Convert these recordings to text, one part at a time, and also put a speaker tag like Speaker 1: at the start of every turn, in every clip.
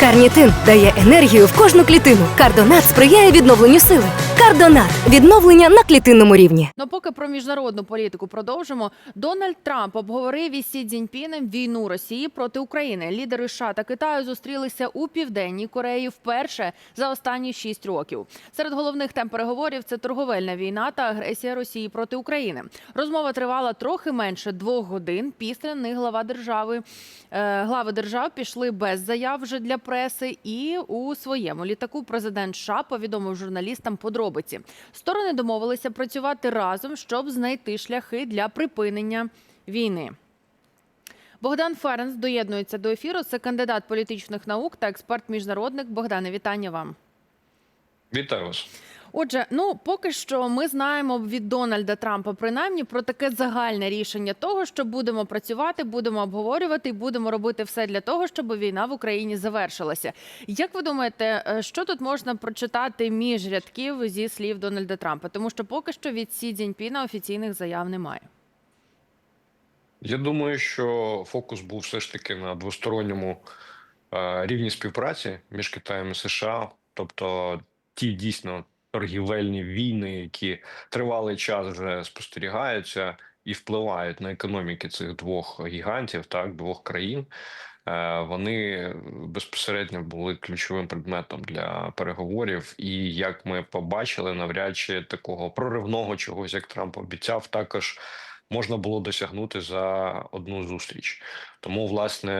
Speaker 1: Карнітин дає енергію в кожну клітину. Кардонат сприяє відновленню сили. Кардонат відновлення на клітинному рівні.
Speaker 2: Ну, поки про міжнародну політику продовжимо. Дональд Трамп обговорив із Сі Цзіньпінем війну Росії проти України. Лідери США та Китаю зустрілися у південній Кореї вперше за останні шість років. Серед головних тем переговорів це торговельна війна та агресія Росії проти України. Розмова тривала трохи менше двох годин. Після них глава держави е, глави держав пішли без заяв вже для преси. І у своєму літаку президент США повідомив журналістам подробиці. Сторони домовилися працювати разом, щоб знайти шляхи для припинення війни. Богдан Ференс доєднується до ефіру. Це кандидат політичних наук та експерт-міжнародник. Богдане, вітання вам.
Speaker 3: Вітаю вас.
Speaker 2: Отже, ну поки що ми знаємо від Дональда Трампа принаймні про таке загальне рішення того, що будемо працювати, будемо обговорювати і будемо робити все для того, щоб війна в Україні завершилася. Як ви думаєте, е, що тут можна прочитати між рядків зі слів Дональда Трампа? Тому що поки що від Сі Цзіньпіна офіційних заяв немає.
Speaker 3: Я думаю, що фокус був все ж таки на двосторонньому е, рівні співпраці між Китаєм і США, тобто ті дійсно торгівельні війни, які тривалий час вже спостерігаються і впливають на економіки цих двох гігантів, так двох країн. Е, Вони безпосередньо були ключовим предметом для переговорів, і як ми побачили, навряд чи такого проривного чогось, як Трамп обіцяв, також можна було досягнути за одну зустріч. Тому, власне,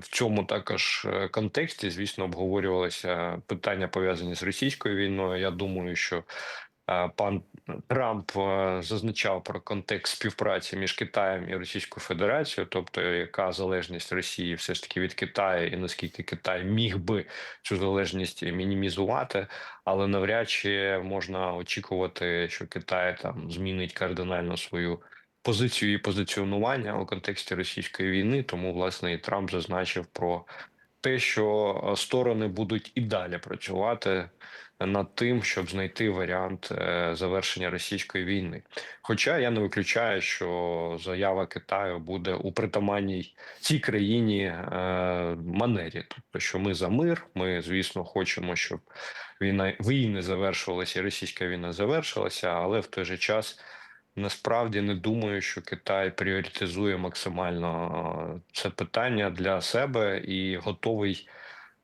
Speaker 3: в цьому також е, контексті, звісно, обговорювалися питання пов'язані з російською війною. Я думаю, що пан Трамп е, зазначав про контекст співпраці між Китаєм і Російською Федерацією, тобто яка залежність Росії все ж таки від Китаю, і наскільки Китай міг би цю залежність мінімізувати, але навряд чи можна очікувати, що Китай там змінить кардинально свою позицію і позиціонування у контексті російської війни. Тому власне і Трамп зазначив про те, що е, сторони будуть і далі працювати над тим, щоб знайти варіант е, завершення російської війни. Хоча я не виключаю, що заява Китаю буде у притаманній цій країні е, манері, тобто, що ми за мир, ми звісно хочемо, щоб війна війни завершувалася, і російська війна завершилася, але в той же час. Насправді не думаю, що Китай пріоритизує максимально е, це питання для себе і готовий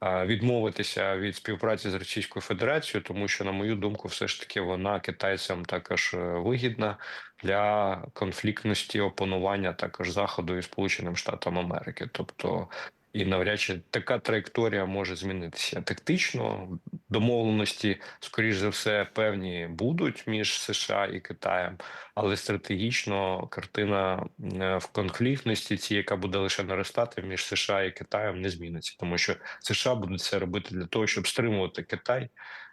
Speaker 3: відмовитися від співпраці з Російською Федерацією, тому що, на мою думку, все ж таки вона китайцям також е, вигідна для конфліктності опанування також заходу і Сполученим Штатам Америки, тобто. І навряд чи така траєкторія може змінитися тактично. Домовленості, скоріш за все, певні будуть між США і Китаєм, але стратегічно картина е, в конфліктності, ці, яка буде лише наростати між США і Китаєм, не зміниться, тому що США будуть це робити для того, щоб стримувати Китай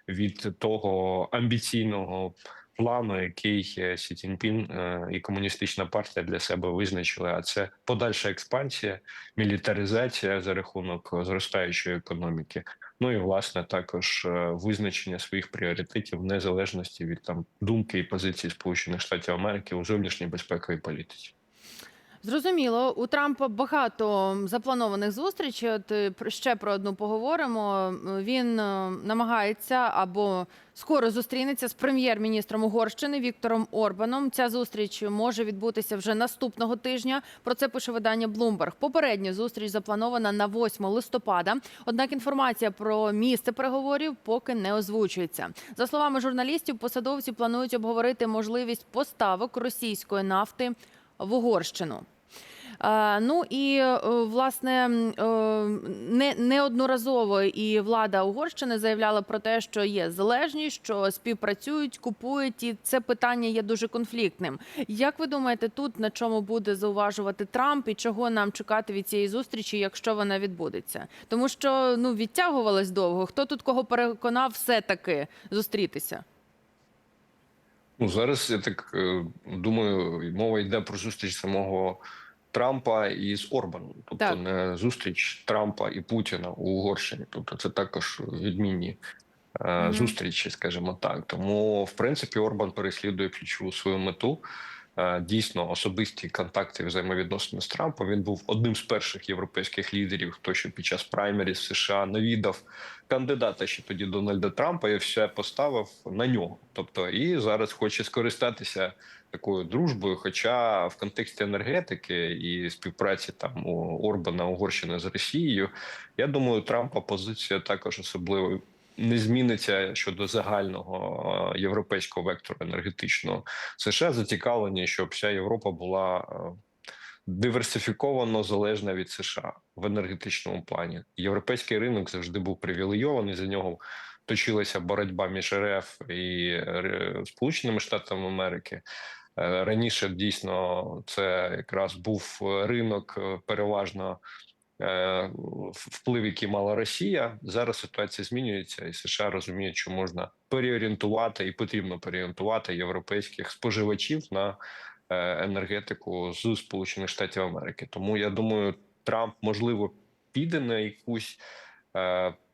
Speaker 3: від того амбіційного плану, який е, Сі Цзіньпін е, і комуністична партія для себе визначили. А це подальша експансія, мілітаризація за рахунок зростаючої економіки. Ну і власне також е, визначення своїх пріоритетів в незалежності від там думки і позиції Сполучених Штатів Америки у зовнішній безпековій політиці.
Speaker 2: Зрозуміло, у Трампа багато запланованих зустрічей. От е, ще про одну поговоримо. Він е, намагається або скоро зустрінеться з прем'єр-міністром Угорщини Віктором Орбаном. Ця зустріч може відбутися вже наступного тижня. Про це пише видання Bloomberg. Попередня зустріч запланована на 8 листопада. Однак інформація про місце переговорів поки не озвучується. За словами журналістів, посадовці планують обговорити можливість поставок російської нафти в Угорщину. Ну і е, власне е, не неодноразово і влада Угорщини заявляла про те, що є залежність, що співпрацюють, купують, і це питання є дуже конфліктним. Як ви думаєте, тут на чому буде зауважувати Трамп і чого нам чекати від цієї зустрічі, якщо вона відбудеться? Тому що ну відтягувалось довго. Хто тут кого переконав все таки зустрітися?
Speaker 3: Ну зараз я так е, думаю, мова йде про зустріч самого Трампа із Орбаном, тобто
Speaker 2: Так.
Speaker 3: не зустріч Трампа і Путіна у Угорщині. Тобто, це також відмінні е, зустрічі, скажімо так. Тому, в принципі, Орбан переслідує ключову свою мету. Е, дійсно особисті контакти взаємовідносини з Трампом. Він був одним з перших європейських лідерів, хто ще під час праймерів США навідав кандидата ще тоді Дональда Трампа і все поставив на нього. Тобто, і зараз хоче скористатися такою дружбою. Хоча в контексті енергетики і співпраці там у Орбана Угорщини з Росією, я думаю, Трампа позиція також особливо не зміниться щодо загального е, європейського вектору енергетичного. США зацікавлені, щоб вся Європа була е, диверсифіковано залежна від США в енергетичному плані. Європейський ринок завжди був привілейований. За нього точилася боротьба між РФ і е, Сполученими Штатами Америки. Раніше дійсно це якраз був ринок переважно вплив, який мала Росія. Зараз ситуація змінюється, і США розуміють, що можна переорієнтувати і потрібно переорієнтувати європейських споживачів на е, енергетику з Сполучених Штатів Америки. Тому я думаю, Трамп можливо піде на якусь е,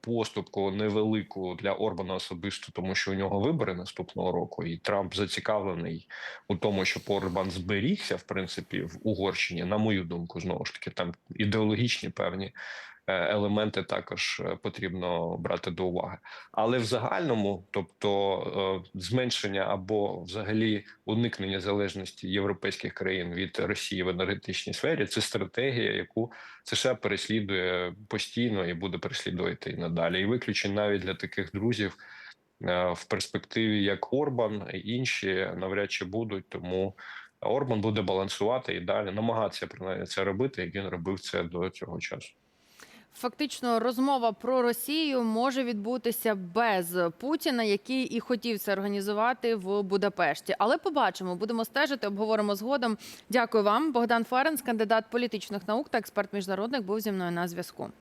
Speaker 3: поступку невелику для Орбана особисто, тому що у нього вибори наступного року, і Трамп зацікавлений у тому, щоб Орбан зберігся, в принципі, в Угорщині, на мою думку, знову ж таки, там ідеологічні певні е, елементи також е, потрібно брати до уваги. Але в загальному, тобто е, зменшення або взагалі уникнення залежності європейських країн від Росії в енергетичній сфері, це стратегія, яку США переслідує постійно і буде переслідувати і надалі. І виключень навіть для таких друзів е, в перспективі, як Орбан і інші, навряд чи будуть. Тому Орбан буде балансувати і далі намагатися принаймні це робити, як він робив це до цього часу.
Speaker 2: Фактично, розмова про Росію може відбутися без Путіна, який і хотів це організувати в Будапешті. Але побачимо, будемо стежити, обговоримо згодом. Дякую вам, Богдан Ференс, кандидат політичних наук та експерт міжнародних, був зі мною на зв'язку.